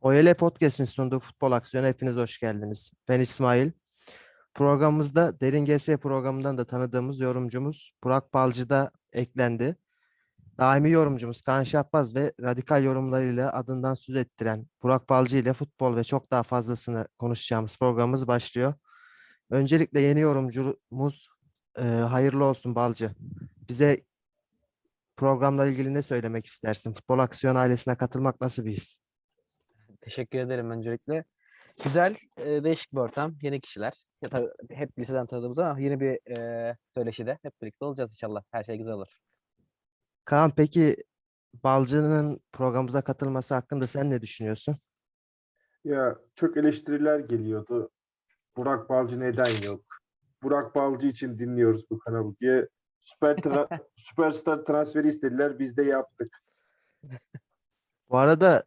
OYL Podcast'in sunduğu futbol aksiyonu hepiniz hoş geldiniz. Ben İsmail. Programımızda Derin GS programından da tanıdığımız yorumcumuz Burak Balcı da eklendi. Daimi yorumcumuz Kaan Şahbaz ve radikal yorumlarıyla adından söz ettiren Burak Balcı ile futbol ve çok daha fazlasını konuşacağımız programımız başlıyor. Öncelikle yeni yorumcumuz e, hayırlı olsun Balcı. Bize programla ilgili ne söylemek istersin? Futbol Aksiyon ailesine katılmak nasıl bir his? Teşekkür ederim öncelikle. Güzel, e, değişik bir ortam, yeni kişiler. Ya tabii hep liseden tanıdığımız ama yeni bir e, söyleşide hep birlikte olacağız inşallah. Her şey güzel olur. Kaan peki Balcı'nın programımıza katılması hakkında sen ne düşünüyorsun? Ya çok eleştiriler geliyordu. Burak Balcı neden yok? Burak Balcı için dinliyoruz bu kanalı diye. Süper tra- süperstar transferi istediler. Biz de yaptık. Bu arada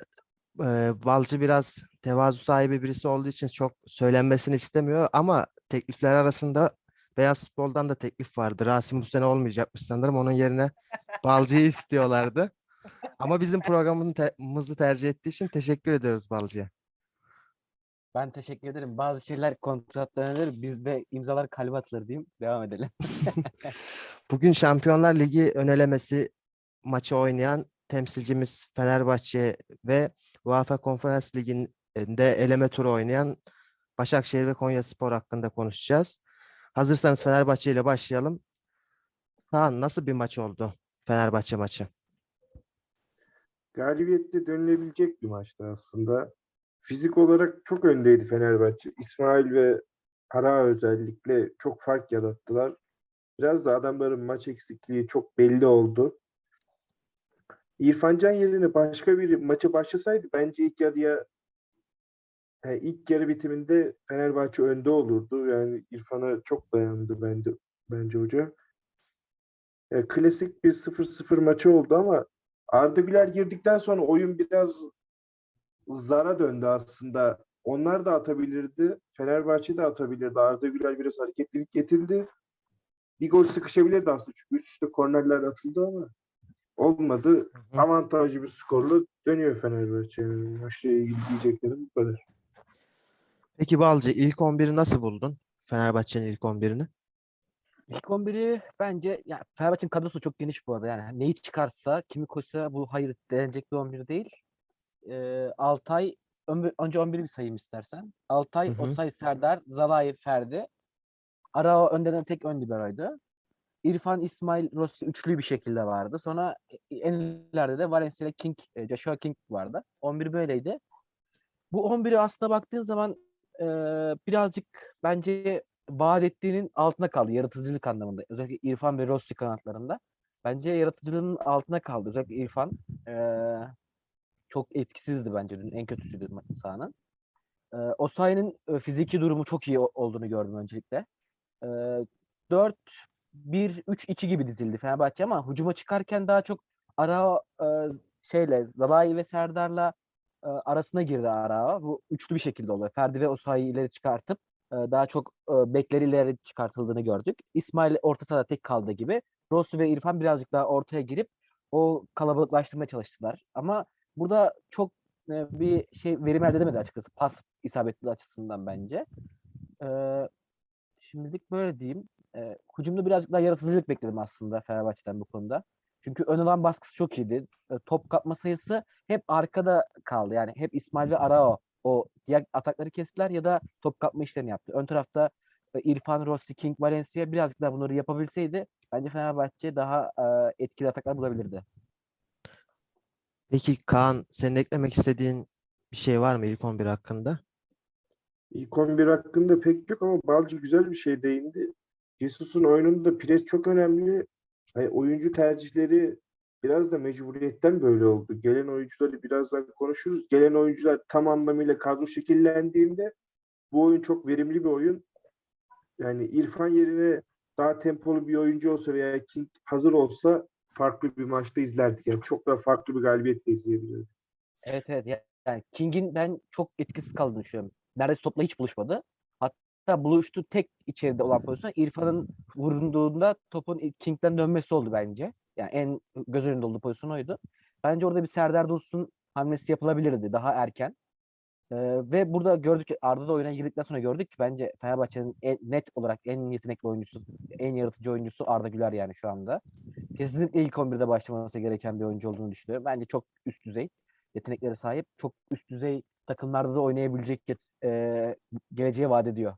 e, Balcı biraz tevazu sahibi birisi olduğu için çok söylenmesini istemiyor ama teklifler arasında Beyaz Futbol'dan da teklif vardı. Rasim bu sene olmayacakmış sanırım. Onun yerine Balcı'yı istiyorlardı. Ama bizim programımızı tercih ettiği için teşekkür ediyoruz Balcı'ya. Ben teşekkür ederim. Bazı şeyler kontratla önerilir, bizde imzalar kalbe atılır diyeyim. Devam edelim. Bugün Şampiyonlar Ligi önelemesi maçı oynayan temsilcimiz Fenerbahçe ve UEFA Konferans Ligi'nde eleme turu oynayan Başakşehir ve Konyaspor hakkında konuşacağız. Hazırsanız Fenerbahçe ile başlayalım. Kaan nasıl bir maç oldu Fenerbahçe maçı? Galibiyetle dönülebilecek bir maçtı aslında. Fizik olarak çok öndeydi Fenerbahçe. İsmail ve Ara özellikle çok fark yarattılar. Biraz da adamların maç eksikliği çok belli oldu. İrfan Can yerine başka bir maça başlasaydı bence ilk yarıya he, ilk yarı bitiminde Fenerbahçe önde olurdu. Yani İrfan'a çok dayandı bence bence hoca. E, klasik bir 0-0 maçı oldu ama Arda Güler girdikten sonra oyun biraz zara döndü aslında. Onlar da atabilirdi. Fenerbahçe de atabilirdi. Arda Güler biraz hareketlilik getirdi. Bir gol sıkışabilirdi aslında. Çünkü üst üste kornerler atıldı ama olmadı. hı. Avantajlı bir skorla dönüyor Fenerbahçe. Yani maçla ilgili diyeceklerim bu kadar. Peki Balcı ilk 11'i nasıl buldun? Fenerbahçe'nin ilk 11'ini. İlk 11'i bence ya Fenerbahçe'nin kadrosu çok geniş bu arada. Yani neyi çıkarsa, kimi koysa bu hayır denecek bir 11 değil. Ee, Altay ön- önce 11'i bir sayayım istersen. Altay, Hı hı. Osay, Serdar, Zalai, Ferdi. Arao önden tek ön liberoydu. İrfan, İsmail, Rossi üçlü bir şekilde vardı. Sonra e, en ileride de Valencia King, e, Joshua King vardı. 11 böyleydi. Bu 11'i aslında baktığın zaman e, birazcık bence vaat ettiğinin altına kaldı yaratıcılık anlamında. Özellikle İrfan ve Rossi kanatlarında. Bence yaratıcılığının altına kaldı. Özellikle İrfan e, çok etkisizdi bence dün. En kötüsüydü sahanın. E, Osayi'nin e, fiziki durumu çok iyi olduğunu gördüm öncelikle. E, 4 1 3 2 gibi dizildi Fenerbahçe ama hücuma çıkarken daha çok ara e, şeyle Zalai ve Serdar'la e, arasına girdi Arao. Bu üçlü bir şekilde oluyor. Ferdi ve Osayi'yi ileri çıkartıp e, daha çok e, bekleri ileri çıkartıldığını gördük. İsmail orta sahada tek kaldığı gibi Rossi ve İrfan birazcık daha ortaya girip o kalabalıklaştırmaya çalıştılar. Ama burada çok e, bir şey verim elde edemedi açıkçası. Pas isabetli açısından bence. E, şimdilik böyle diyeyim. E, hücumda birazcık daha yaratıcılık bekledim aslında Fenerbahçe'den bu konuda. Çünkü ön alan baskısı çok iyiydi. E, top kapma sayısı hep arkada kaldı. Yani hep İsmail ve Arao o ya atakları kestiler ya da top kapma işlerini yaptı. Ön tarafta e, İrfan, Rossi, King, Valencia birazcık daha bunları yapabilseydi bence Fenerbahçe daha e, etkili ataklar bulabilirdi. Peki Kaan senin eklemek istediğin bir şey var mı ilk 11 hakkında? İlk 11 hakkında pek yok ama Balcı güzel bir şey değindi. Jesus'un oyununda pres çok önemli. Hani oyuncu tercihleri biraz da mecburiyetten böyle oldu. Gelen oyuncuları birazdan konuşuruz. Gelen oyuncular tam anlamıyla kadro şekillendiğinde bu oyun çok verimli bir oyun. Yani İrfan yerine daha tempolu bir oyuncu olsa veya King hazır olsa farklı bir maçta izlerdik. Yani çok daha farklı bir galibiyetle izleyebilirdik. Evet evet. Ya- Yani King'in ben çok etkisiz kaldığını düşünüyorum. Neredeyse topla hiç buluşmadı. Hatta buluştu tek içeride olan pozisyon İrfan'ın vurulduğunda topun King'den dönmesi oldu bence. Yani en göz önünde olduğu pozisyon oydu. Bence orada bir Serdar Dursun hamlesi yapılabilirdi daha erken. Ee, ve burada gördük Arda da oyuna girdikten sonra gördük ki bence Fenerbahçe'nin en, net olarak en yetenekli oyuncusu, en yaratıcı oyuncusu Arda Güler yani şu anda. Kesinlikle ilk 11'de başlaması gereken bir oyuncu olduğunu düşünüyorum. Bence çok üst düzey yeteneklere sahip. Çok üst düzey takımlarda da oynayabilecek e, geleceğe vaat ediyor.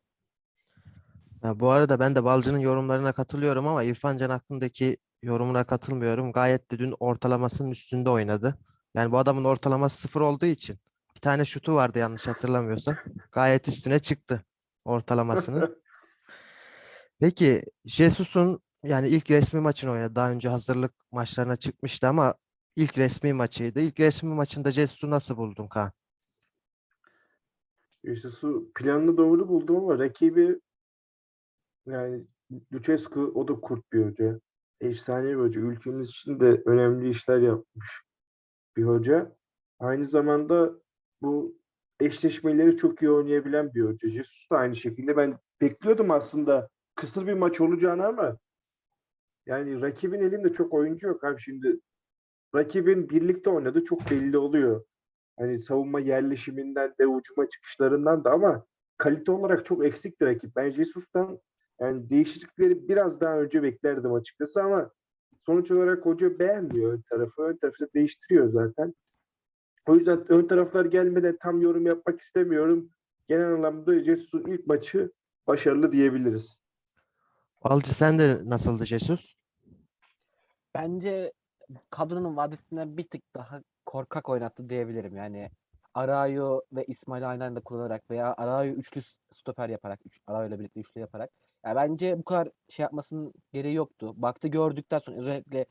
Ya bu arada ben de Balcı'nın yorumlarına katılıyorum ama İrfan Can hakkındaki yorumuna katılmıyorum. Gayet de dün ortalamasının üstünde oynadı. Yani bu adamın ortalaması sıfır olduğu için bir tane şutu vardı yanlış hatırlamıyorsam. Gayet üstüne çıktı ortalamasının. Peki Jesus'un yani ilk resmi maçını oynadı. Daha önce hazırlık maçlarına çıkmıştı ama ilk resmi maçıydı. İlk resmi maçında Jesus'u nasıl buldun Kaan? Jesus'u planını doğru buldum ama rakibi yani Lucescu o da kurt bir hoca. Efsane bir hoca. Ülkemiz için de önemli işler yapmış bir hoca. Aynı zamanda bu eşleşmeleri çok iyi oynayabilen bir hoca. Jesus da aynı şekilde. Ben bekliyordum aslında kısır bir maç olacağını ama yani rakibin elinde çok oyuncu yok abi şimdi. Rakibin birlikte oynadığı çok belli oluyor. Hani savunma yerleşiminden de ucuma çıkışlarından da ama kalite olarak çok eksikti rakip. Ben Jesus'tan yani değişiklikleri biraz daha önce beklerdim açıkçası ama sonuç olarak hoca beğenmiyor ön tarafı. Ön tarafı da değiştiriyor zaten. O yüzden ön taraflar gelmeden tam yorum yapmak istemiyorum. Genel anlamda Jesus'un ilk maçı başarılı diyebiliriz. Balcı sen de nasıldı Jesus? Bence kadronun vaat ettiğinden bir tık daha korkak oynattı diyebilirim. Yani Arayo ve İsmail aynı anda kullanarak veya Arayo üçlü stoper yaparak, üç, Arayo ile birlikte üçlü yaparak. Yani bence bu kadar şey yapmasının gereği yoktu. Baktı gördükten sonra özellikle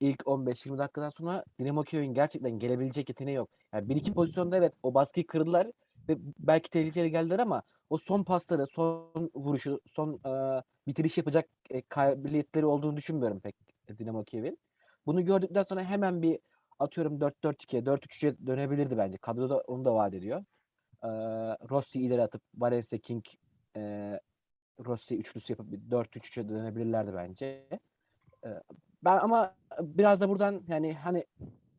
ilk 15-20 dakikadan sonra Dinamo Kiev'in gerçekten gelebilecek yeteneği yok. Yani bir iki pozisyonda evet o baskıyı kırdılar ve belki tehlikeli geldiler ama o son pasları, son vuruşu, son e, bitiriş yapacak e, kabiliyetleri olduğunu düşünmüyorum pek Dinamo Kiev'in. Bunu gördükten sonra hemen bir atıyorum 4-4-2'ye, 4-3-3'e dönebilirdi bence. Kadroda onu da vaat ediyor. Ee, Rossi ileri atıp Valencia King e, Rossi üçlüsü yapıp bir 4-3-3'e dönebilirlerdi bence. Ee, ben ama biraz da buradan yani hani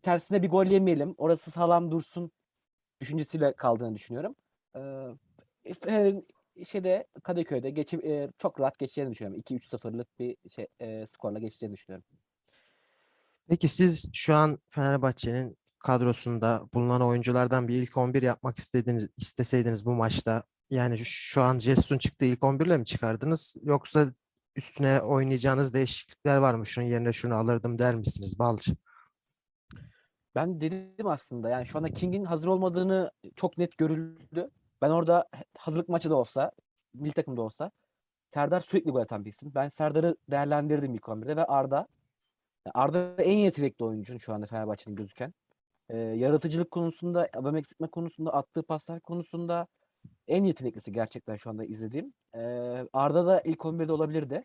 tersine bir gol yemeyelim. Orası sağlam dursun düşüncesiyle kaldığını düşünüyorum. Ee, Fener'in şeyde Kadıköy'de geçip e, çok rahat geçeceğini düşünüyorum. 2-3-0'lık bir şey e, skorla geçeceğini düşünüyorum. Peki siz şu an Fenerbahçe'nin kadrosunda bulunan oyunculardan bir ilk 11 yapmak istediğiniz isteseydiniz bu maçta yani şu- an Jesus'un çıktığı ilk 11 ile mi çıkardınız yoksa üstüne oynayacağınız değişiklikler var mı? Şunun yerine şunu alırdım der misiniz Balcı? Ben dedim aslında yani şu anda King'in hazır olmadığını çok net görüldü. Ben orada hazırlık maçı da olsa, milli takımda olsa Serdar sürekli gol atan bir isim. Ben Serdar'ı değerlendirdim ilk 11'de ve Arda. Arda en yetenekli oyuncu şu anda Fenerbahçe'nin gözüken. Ee, yaratıcılık konusunda, adam eksiltme konusunda, attığı paslar konusunda en yeteneklisi gerçekten şu anda izlediğim. Arda da ilk 11'de olabilirdi.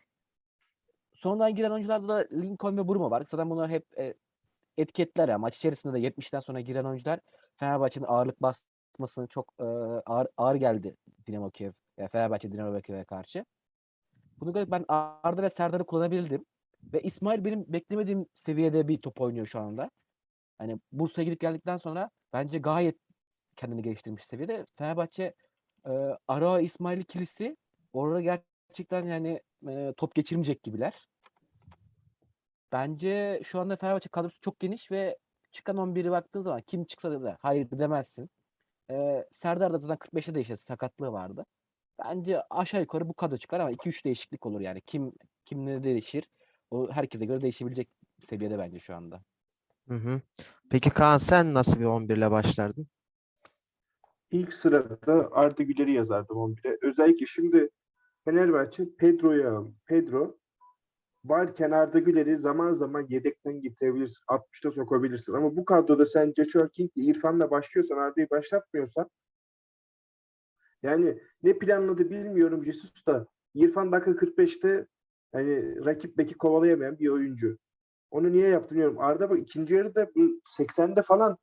Sonradan giren oyuncularda da Lincoln ve Buruma var. Zaten bunlar hep e, etiketler ya. Maç içerisinde de 70'ten sonra giren oyuncular Fenerbahçe'nin ağırlık basmasını çok e, ağır, ağır geldi Dinamo Kiev. Yani Fenerbahçe Dinamo Kiev'e karşı. Bunu görüp ben Arda ve Serdar'ı kullanabildim. Ve İsmail benim beklemediğim seviyede bir top oynuyor şu anda. Hani Bursa'ya gidip geldikten sonra bence gayet kendini geliştirmiş seviyede. Fenerbahçe e, Ara İsmail ikilisi orada gerçekten yani e, top geçirmeyecek gibiler. Bence şu anda Fenerbahçe kadrosu çok geniş ve çıkan 11'i baktığın zaman kim çıksa da hayır demezsin. Ee, Serdar da zaten 45'te de işte sakatlığı vardı. Bence aşağı yukarı bu kadro çıkar ama 2-3 değişiklik olur yani. Kim kim ne değişir? O herkese göre değişebilecek seviyede bence şu anda. Hı hı. Peki Kaan sen nasıl bir 11 ile başlardın? İlk sırada Arda Güler'i yazardım 11'e. Özellikle şimdi Fenerbahçe Pedro'yu aldı. Pedro varken Arda Güler'i zaman zaman yedekten getirebilirsin. 60'ta sokabilirsin. Ama bu kadroda sen Joshua King ile İrfan'la başlıyorsan Arda'yı başlatmıyorsan yani ne planladı bilmiyorum Jesus da İrfan dakika 45'te hani rakip beki kovalayamayan bir oyuncu. Onu niye yaptı bilmiyorum. Arda bak ikinci yarıda bu 80'de falan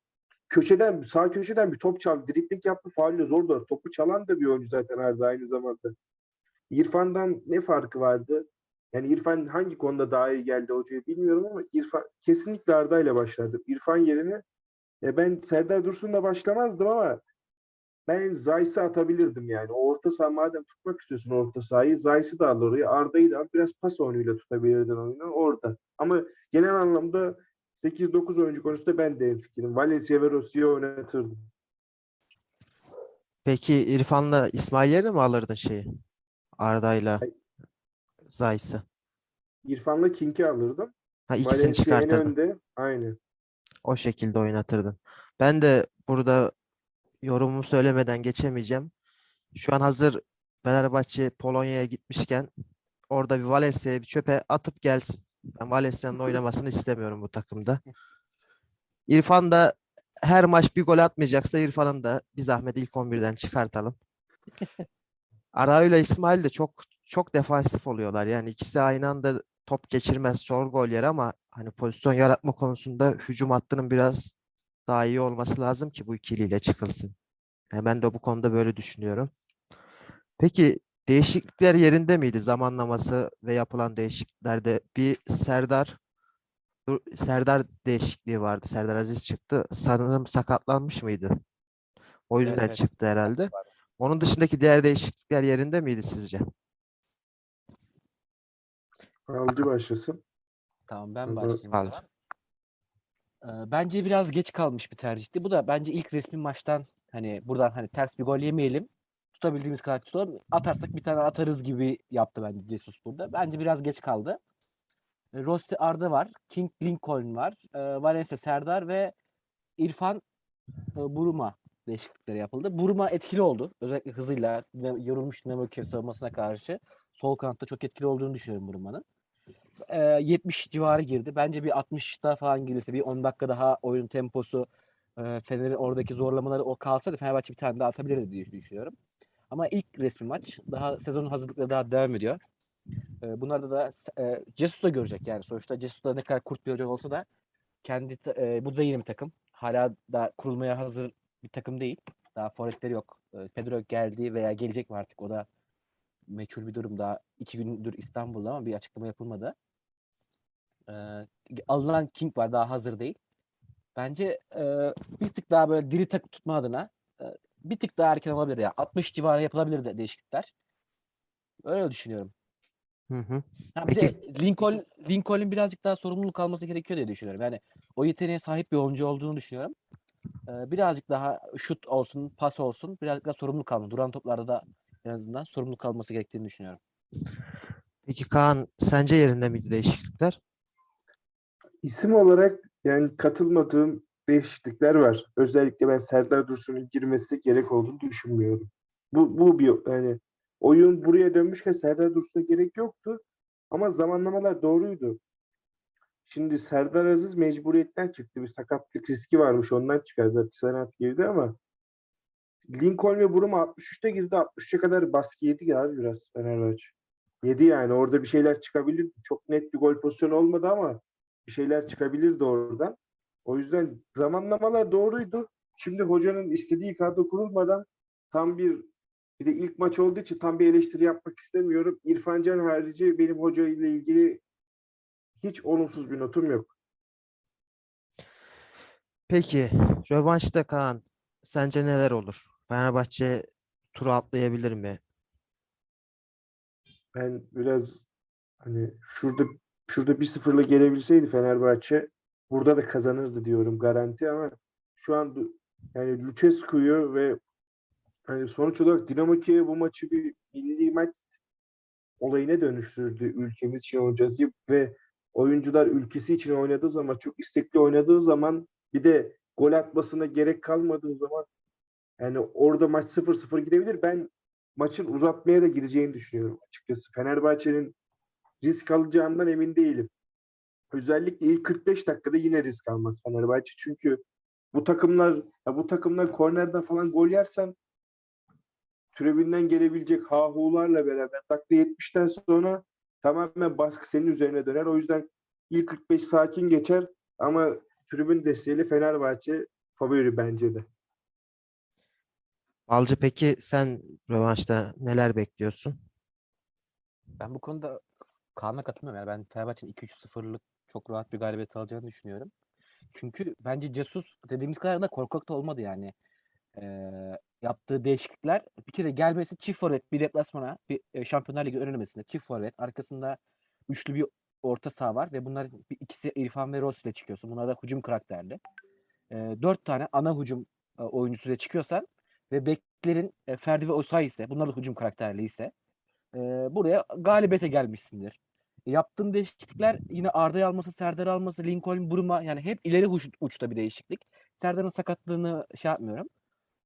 köşeden sağ köşeden bir top çaldı. Dribling yaptı. Faulle zor da topu çalan da bir oyuncu zaten Arda aynı zamanda. İrfan'dan ne farkı vardı? Yani İrfan hangi konuda daha iyi geldi hocaya bilmiyorum ama İrfan kesinlikle Arda ile başlardım. İrfan yerine e ben Serdar Dursun'la başlamazdım ama ben Zayt'sı atabilirdim yani. O orta saha madem tutmak istiyorsun orta sahayı Zayt'sı da al oraya. Arda'yı da al. Biraz pas oyunuyla tutabilirdin oyunu orada. Ama genel anlamda 8-9 oyuncu konusunda ben de fikrim. Valencia ve Rossi'yi oynatırdım. Peki İrfan'la İsmail yerine mi alırdın şeyi? Arda'yla. Zayt'sı. İrfan'la Kink'i alırdım. Ha ikisini Valencia çıkartırdın. önde. Aynen. O şekilde oynatırdın. Ben de burada yorumumu söylemeden geçemeyeceğim. Şu an hazır Fenerbahçe Polonya'ya gitmişken orada bir Valencia'ya bir çöpe atıp gelsin. Ben Valencia'nın oynamasını istemiyorum bu takımda. İrfan da her maç bir gol atmayacaksa İrfan'ın da bir zahmet ilk 11'den çıkartalım. Arao'yla İsmail de çok çok defansif oluyorlar. Yani ikisi aynı anda top geçirmez, zor gol yer ama hani pozisyon yaratma konusunda hücum hattının biraz daha iyi olması lazım ki bu ikiliyle çıkılsın. Yani ben de bu konuda böyle düşünüyorum. Peki değişiklikler yerinde miydi zamanlaması ve yapılan değişikliklerde? Bir Serdar Serdar değişikliği vardı. Serdar Aziz çıktı. Sanırım sakatlanmış mıydı? O yüzden evet. çıktı herhalde. Onun dışındaki diğer değişiklikler yerinde miydi sizce? Alcı başlasın. Tamam ben başlayayım. o Al. zaman. Ee, bence biraz geç kalmış bir tercihti. Bu da bence ilk resmi maçtan hani buradan hani ters bir gol yemeyelim. Tutabildiğimiz kadar tutalım. Atarsak bir tane atarız gibi yaptı bence Jesus burada. Bence biraz geç kaldı. E, Rossi Arda var. King Lincoln var. E, Valencia Serdar ve İrfan e, Buruma değişiklikleri yapıldı. Buruma etkili oldu. Özellikle hızıyla yorulmuş Dinamo Kiev savunmasına karşı. Sol kanatta çok etkili olduğunu düşünüyorum Buruma'nın. E, 70 civarı girdi. Bence bir 60'da falan girirse bir 10 dakika daha oyun temposu e, Fener'in oradaki zorlamaları o kalsaydı Fenerbahçe bir tane daha atabilirdi diye düşünüyorum. Ama ilk resmi maç daha sezonun hazırlıkları daha devam ediyor. E, bunlarda da e, Jesus da görecek yani sonuçta Jesus da ne kadar kurt bir hoca olsa da kendi e, bu da yeni bir takım. Hala da kurulmaya hazır bir takım değil. Daha forvetleri yok. E, Pedro geldi veya gelecek mi artık o da meçhul bir durum. Daha iki gündür İstanbul'da ama bir açıklama yapılmadı. E, alınan King var daha hazır değil. Bence e, bir tık daha böyle diri takım tutma adına e, bir tık daha erken olabilir ya. 60 civarı yapılabilir de değişiklikler. Öyle düşünüyorum. Hı hı. Ha, bir Peki- de Lincoln Lincoln'in birazcık daha sorumluluk alması gerekiyor diye düşünüyorum. Yani o yeteneğe sahip bir oyuncu olduğunu düşünüyorum. Ee, birazcık daha şut olsun, pas olsun, birazcık daha sorumluluk almalı. Duran toplarda da en azından sorumluluk alması gerektiğini düşünüyorum. Peki Kaan sence yerinde miydi değişiklikler? İsim olarak yani katılmadığım değişiklikler var. Özellikle ben Serdar Dursun'un girmesi gerek olduğunu düşünmüyorum. Bu, bu bir yani oyun buraya dönmüşken Serdar Dursun'a gerek yoktu. Ama zamanlamalar doğruydu. Şimdi Serdar Aziz mecburiyetten çıktı. Bir sakatlık riski varmış. Ondan çıkardı. Sanat girdi ama Lincoln ve Buruma 63'te girdi. 63'e kadar baskı yedi abi biraz Fenerbahçe. Yedi yani. Orada bir şeyler çıkabilirdi. Çok net bir gol pozisyonu olmadı ama bir şeyler çıkabilirdi oradan. O yüzden zamanlamalar doğruydu. Şimdi hocanın istediği kadro kurulmadan tam bir bir de ilk maç olduğu için tam bir eleştiri yapmak istemiyorum. İrfan Can harici benim hoca ile ilgili hiç olumsuz bir notum yok. Peki rövanşta Kaan sence neler olur? Fenerbahçe turu atlayabilir mi? Ben biraz hani şurada şurada 1-0'la gelebilseydi Fenerbahçe burada da kazanırdı diyorum garanti ama şu an yani Lucescu'yu ve hani sonuç olarak Dinamo Kiev bu maçı bir milli maç olayına dönüştürdü ülkemiz için oynayacağız diye ve oyuncular ülkesi için oynadığı zaman çok istekli oynadığı zaman bir de gol atmasına gerek kalmadığı zaman yani orada maç 0-0 gidebilir. Ben maçın uzatmaya da gideceğini düşünüyorum açıkçası. Fenerbahçe'nin risk alacağından emin değilim. Özellikle ilk 45 dakikada yine risk almaz Fenerbahçe. Çünkü bu takımlar ya bu takımlar kornerden falan gol yersen tribünden gelebilecek hahularla beraber dakika 70'ten sonra tamamen baskı senin üzerine döner. O yüzden ilk 45 sakin geçer ama tribün desteğiyle Fenerbahçe favori bence de. Balcı peki sen rövanşta neler bekliyorsun? Ben bu konuda Kaan'a katılmıyorum. Yani ben Fenerbahçe'nin 2-3-0'lık çok rahat bir galibiyet alacağını düşünüyorum. Çünkü bence Jesus dediğimiz kadar da korkak da olmadı yani. e, yaptığı değişiklikler bir kere gelmesi çift forvet bir deplasmana bir e, Şampiyonlar Ligi önlemesinde çift forvet arkasında üçlü bir orta saha var ve bunlar bir, ikisi İrfan ve Rossi ile çıkıyorsun. Bunlar da hücum karakterli. E, dört tane ana hücum e, oyuncusuyla çıkıyorsan ve beklerin e, Ferdi ve Osayi ise bunlar da hücum karakterli ise e, buraya galibiyete gelmişsindir. Yaptığın değişiklikler yine Arda'yı alması, Serdar alması, Lincoln Buruma yani hep ileri uç, uçta bir değişiklik. Serdar'ın sakatlığını şey yapmıyorum.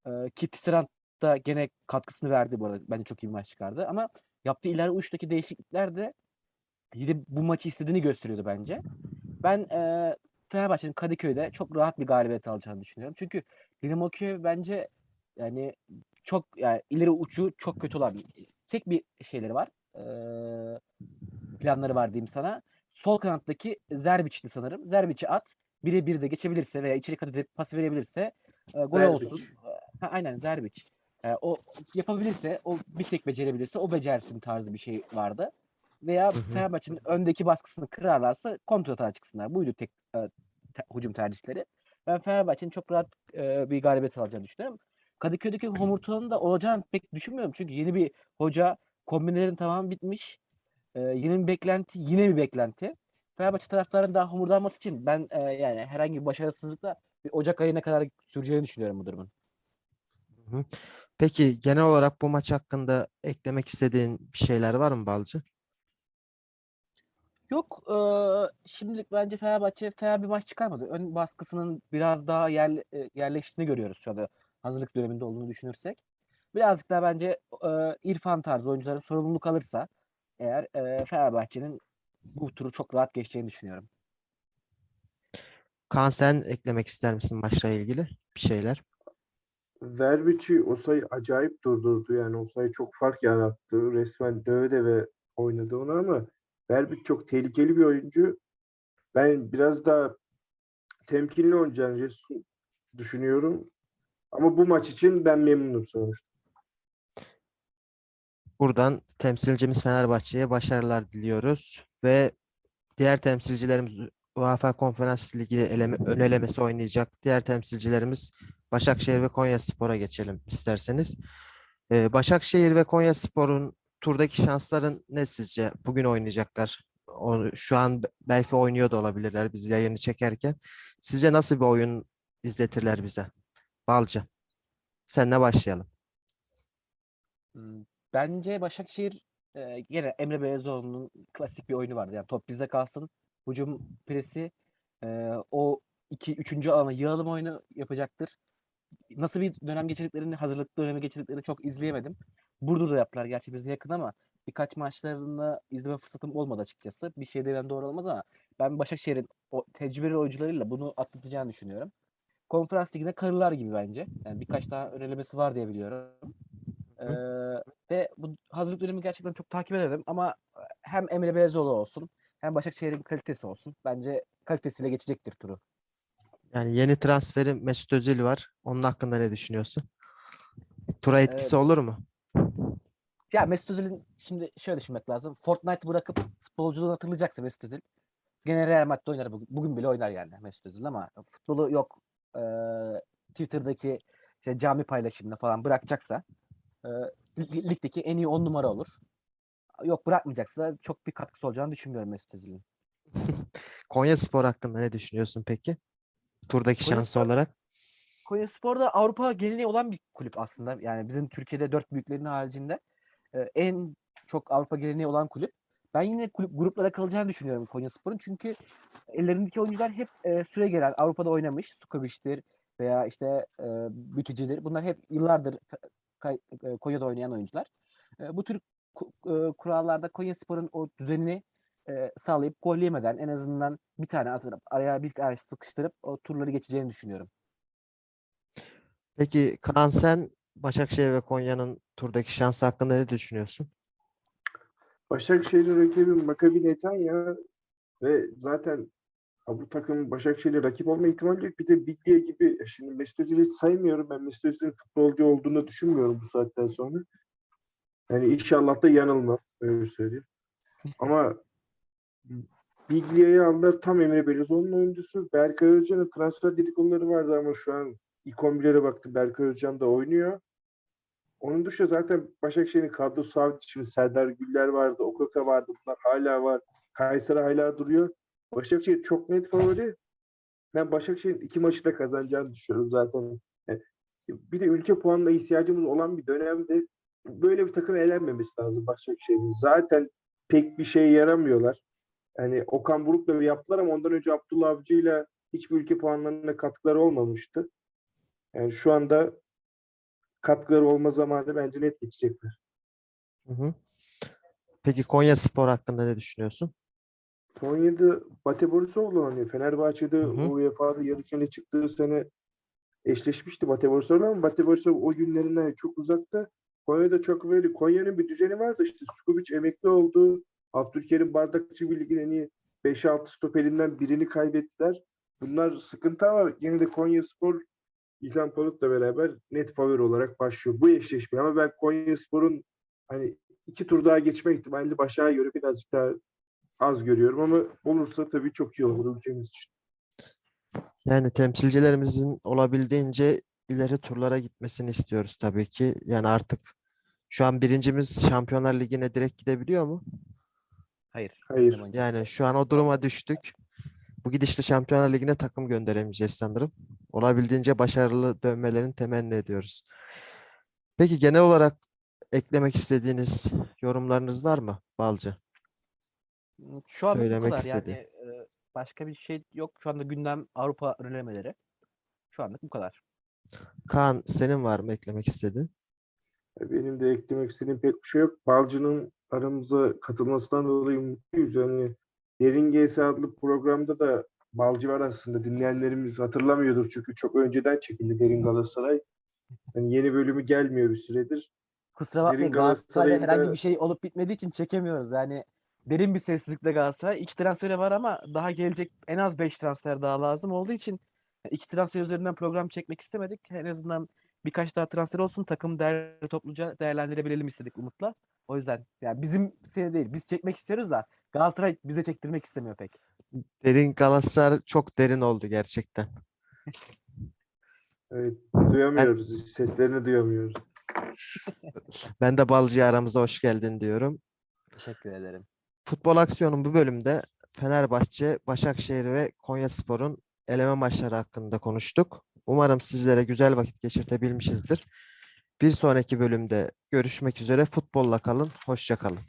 E, ki Tisserand da gene katkısını verdi bu arada. Bence çok iyi bir maç çıkardı. Ama yaptığı ileri uçtaki değişiklikler de yine bu maçı istediğini gösteriyordu bence. Ben e, Fenerbahçe'nin Kadıköy'de çok rahat bir galibiyet alacağını düşünüyorum. Çünkü Dinamo Kiev bence yani çok yani ileri ucu çok kötü olan tek bir şeyleri var. Ee, planları var diyeyim sana. Sol kanattaki Zerbiç'ti sanırım. Zerbiç'i at. Bire bir de geçebilirse veya içeri kat edip pas verebilirse e, gol Zerbić. olsun. Ha, aynen Zerbiç. E, o yapabilirse, o bir tek becerebilirse o becersin tarzı bir şey vardı. Veya. Fenerbahçe'nin öndeki baskısını kırarlarsa kontratağa çıksınlar. Buydu tek e, te- hücum tercihleri. Ben Fenerbahçe'nin çok rahat e, bir galibiyet alacağını düşünüyorum. Kadıköy'deki homurtuğunun da olacağını pek düşünmüyorum. Çünkü yeni bir hoca, kombinelerin tamamı bitmiş. E, yeni bir beklenti, yine bir beklenti. Fenerbahçe taraftarının daha homurdanması için ben e, yani herhangi bir başarısızlıkla bir Ocak ayına kadar süreceğini düşünüyorum bu durumun. Peki genel olarak bu maç hakkında eklemek istediğin bir şeyler var mı Balcı? Yok, eee, şimdilik bence Fenerbahçe fena bir maç çıkarmadı. Ön baskısının biraz daha yer, e, yerleştiğini görüyoruz şu anda hazırlık döneminde olduğunu düşünürsek. Birazcık daha bence eee İrfan tarzı oyuncuların sorumluluk alırsa eğer eee, Fenerbahçe'nin bu turu çok rahat geçeceğini düşünüyorum. Kaan sen eklemek ister misin maçla ilgili bir şeyler? Verbiç'i o sayı acayip durdurdu. Yani o sayı çok fark yarattı. Resmen döve döve oynadı onu ama Verbiç çok tehlikeli bir oyuncu. Ben biraz daha temkinli oynayacağını düşünüyorum. Ama bu maç için ben memnunum sonuçta. Buradan temsilcimiz Fenerbahçe'ye başarılar diliyoruz ve diğer temsilcilerimiz UEFA Konferans Ligi eleme, ön elemesi oynayacak. Diğer temsilcilerimiz Başakşehir ve Konyaspor'a geçelim isterseniz. Ee, Başakşehir ve Konyaspor'un turdaki şansların ne sizce? Bugün oynayacaklar. O, şu an belki oynuyor da olabilirler biz yayını çekerken. Sizce nasıl bir oyun izletirler bize? Balcı. Seninle başlayalım. Bence Başakşehir e, gene Emre Belezoğlu'nun klasik bir oyunu vardı. Yani top bizde kalsın. Hücum presi e, o iki, üçüncü alana yığalım oyunu yapacaktır. Nasıl bir dönem geçirdiklerini, hazırlık dönemi geçirdiklerini çok izleyemedim. Burdur'da yaptılar gerçi bize yakın ama birkaç maçlarını izleme fırsatım olmadı açıkçası. Bir şey demem doğru olmaz ama ben Başakşehir'in o tecrübeli oyuncularıyla bunu atlatacağını düşünüyorum. Konferans ligine karılar gibi bence. Yani birkaç daha önelemesi var diye biliyorum. Ee, ve bu hazırlık dönemi gerçekten çok takip edelim ama hem Emre Belezoğlu olsun hem Başakşehir'in kalitesi olsun. Bence kalitesiyle geçecektir turu. Yani yeni transferi Mesut Özil var. Onun hakkında ne düşünüyorsun? Tura etkisi Evet. olur mu? Ya Mesut Özil'in şimdi şöyle düşünmek lazım. Fortnite bırakıp futbolculuğunu hatırlayacaksa Mesut Özil gene Real Madrid'de oynar bugün. Bugün bile oynar yani Mesut Özil ama futbolu yok eee, Twitter'daki işte cami paylaşımını falan bırakacaksa lig- ligdeki en iyi 10 numara olur. Yok bırakmayacaksa da çok bir katkısı olacağını düşünmüyorum Mesut Özil'in. Konyaspor hakkında ne düşünüyorsun peki? Turdaki şansı Konyaspor- olarak. Konyaspor'da Avrupa geleneği olan bir kulüp aslında. Yani bizim Türkiye'de dört büyüklerin haricinde e, en çok Avrupa geleneği olan kulüp. Ben yine kulüp gruplara kalacağını düşünüyorum Konyaspor'un. Çünkü ellerindeki oyuncular hep e, süre gelen Avrupa'da oynamış. Sukobic'tir veya işte e, Bütücü'dür. Bunlar hep yıllardır e, Konya'da oynayan oyuncular. E, bu tür e, kurallarda Konyaspor'un o düzenini e, sağlayıp gol yemeden en azından bir tane atıp araya bir tane sıkıştırıp o turları geçeceğini düşünüyorum. Peki Kaan sen Başakşehir ve Konya'nın turdaki şansı hakkında ne düşünüyorsun? Başakşehir'in rakibi Maccabi Netanya ve zaten ha, bu takım Başakşehir'e rakip olma ihtimali yok. Bir de Biglia gibi şimdi Mesut Özil'i saymıyorum. Ben Mesut Özil'in futbolcu olduğunu düşünmüyorum bu saatten sonra. Yani inşallah da yanılmam. Öyle söyleyeyim. Ama Biglia'yı aldılar. Tam Emre Belözoğlu'nun oyuncusu. Berkay Özcan'ın transfer dedikoduları vardı ama şu an ilk 11'lere baktım. Berkay Özcan da oynuyor. Onun dışında zaten Başakşehir'in kadrosu. Şimdi Serdar Güller vardı, Okaka vardı. Bunlar hala var. Kayseri hala duruyor. Başakşehir çok net favori. Ben Başakşehir'in iki maçı da kazanacağını düşünüyorum zaten. E, Bir de ülke puanına ihtiyacımız olan bir dönemde böyle bir takım elenmemesi lazım Başakşehir'in. Zaten pek bir şey yaramıyorlar. Hani Okan Buruk'la bir yaptılar ama ondan önce Abdullah Avcı'yla hiçbir ülke puanlarına katkıları olmamıştı. Yani şu anda katkıları olma zamanı bence net geçecekler. Hı hı. Peki Konya Spor hakkında ne düşünüyorsun? Konya'da Bate Borisoğlu oynuyor. Fenerbahçe'de. UEFA'da yarı sene çıktığı sene eşleşmişti Bate Borisoğlu ama Bate Borisoğlu o günlerinden çok uzakta. Konya'da çok böyle Konya'nın bir düzeni vardı işte. Skubic emekli oldu. Abdülkerim Bardakçı bir ligin en iyi 5-6 stoperinden birini kaybettiler. Bunlar sıkıntı ama yine de Konya Spor İlhan Palut'la beraber net favori olarak başlıyor. Bu eşleşme ama ben Konya Spor'un hani iki tur daha geçme ihtimalini Başak'a göre birazcık daha az görüyorum ama olursa tabii çok iyi olur ülkemiz için. Yani temsilcilerimizin olabildiğince ileri turlara gitmesini istiyoruz tabii ki. Yani artık şu an birincimiz Şampiyonlar Ligi'ne direkt gidebiliyor mu? Hayır. Hayır. Yani şu an o duruma düştük. Bu gidişle Şampiyonlar Ligi'ne takım gönderemeyeceğiz sanırım. Olabildiğince başarılı dönmelerini temenni ediyoruz. Peki genel olarak eklemek istediğiniz yorumlarınız var mı Balcı? Şu anda bu Söylemek kadar istediğin. yani e, başka bir şey yok. Şu anda gündem Avrupa önlemeleri. Şu anda bu kadar. Kaan senin var mı eklemek istediğin? Benim de eklemek istediğim pek bir şey yok. Balcı'nın aramıza katılmasından dolayı mutluyuz. Yani Derin GS adlı programda da Balcı var aslında. Dinleyenlerimiz hatırlamıyordur çünkü çok önceden çekildi Derin Galatasaray. Yani yeni bölümü gelmiyor bir süredir. Kusura bakmayın Derin Galatasaray'da Galatasaray'ın herhangi bir şey olup bitmediği için çekemiyoruz. Yani derin bir sessizlikle Galatasaray. İki transferi var ama daha gelecek en az 5 transfer daha lazım olduğu için iki transfer üzerinden program çekmek istemedik. En azından birkaç daha transfer olsun takım değerli topluca değerlendirebilelim istedik Umut'la. O yüzden yani bizim sene değil biz çekmek istiyoruz da Galatasaray bize çektirmek istemiyor pek. Derin Galatasaray çok derin oldu gerçekten. Evet, duyamıyoruz. Seslerini duyamıyoruz. Ben de Balcı'ya aramıza hoş geldin diyorum. Teşekkür ederim. Futbol Aksiyon'un bu bölümde Fenerbahçe, Başakşehir ve Konyaspor'un eleme maçları hakkında konuştuk. Umarım sizlere güzel vakit geçirtebilmişizdir. Bir sonraki bölümde görüşmek üzere. Futbolla kalın, hoşça kalın.